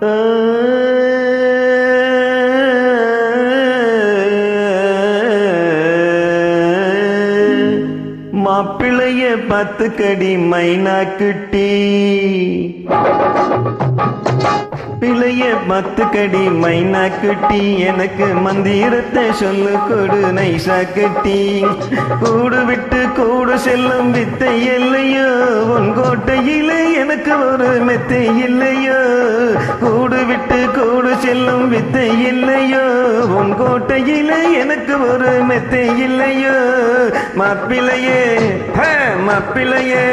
மாப்பிளைய பத்து கடி மைனா கிட்டி. பிள்ளைய பத்து கடி மைனா கிட்டி. எனக்கு மந்திரத்தை சொல்லு கொடு நைசா கட்டி. கூடு விட்டு கூடு செல்லும் வித்தை எல்லையோ. எனக்கு ஒரு மெத்தை இல்லையோ? கூடு விட்டு கூடு செல்லும் வித்தை இல்லையோ? உன் கோட்டையில எனக்கு ஒரு மெத்தை இல்லையோ? மாப்பிள்ளையே ஹே, மாப்பிள்ளையே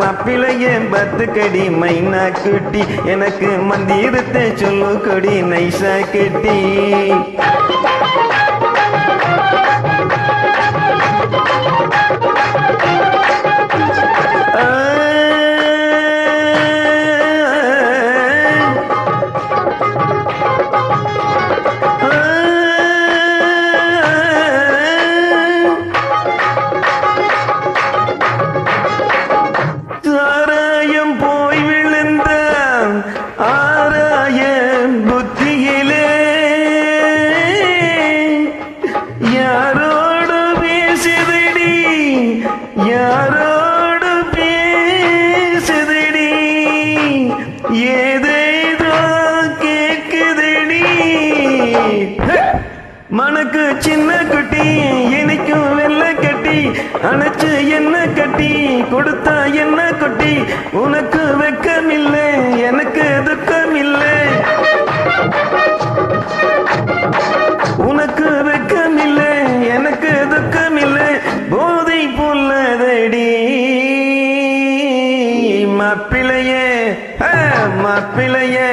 மாப்பிள்ளையே பத்து கடி மைனா குட்டி. எனக்கு மந்திரத்தை சொல்லு கொடி நைசா கட்டி. ஆராய புத்தியிலே யாரோடு பேசுதடி? யாரோடு பேசுதடி? ஏதேதோ கேக்குதடி. மனக்கு சின்ன குட்டி எனக்கும் வெள்ளை கட்டி அணைச்சு என்ன கட்டி கொடுத்தா என்ன கொட்டி உனக்கு வெக்கம் இல்லை எனக்கு மாப்பிளையே மாப்பிளையே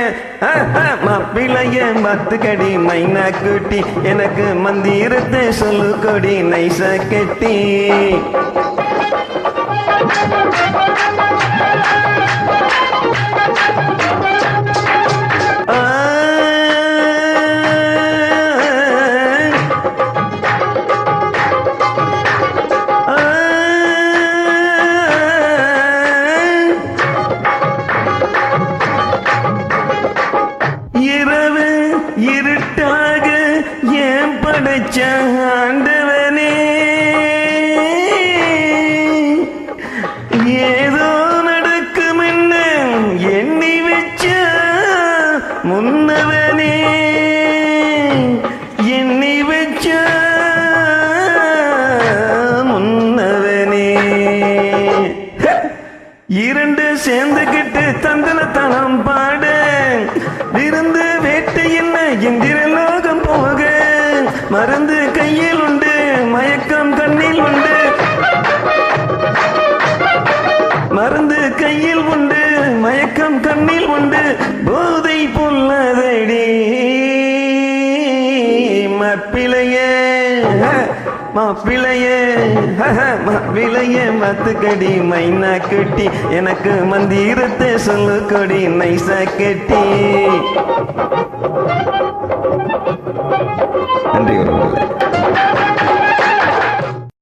மாப்பிளையே மத்து கடி மைனா குட்டி எனக்கு மந்திரத்தை சொல்லு கொடி நைச கட்டி Thank you. படைச்ச ஆண்டவனே ஏதோ நடக்கும் என்ன எண்ணி வச்ச முன்னவனே. எண்ணி வச்ச முன்னவனே. இரண்டு சேர்ந்துகிட்டு தந்தனத்தனம் பாட. விருந்து வேட்டை என்ன இந்திர லோகம் மருந்து கையில் உண்டு மயக்கம் கண்ணில் உண்டு. மருந்து கையில் உண்டு மயக்கம் கண்ணில் உண்டு. போதை புல்லதடி மப்பிளையே மாப்பிளையே மாப்பிளையே மத்துக்கடி மைனா கட்டி எனக்கு மந்திரத்தை சொல்லு கொடி நைசா கட்டி. நன்றி உறவுகளே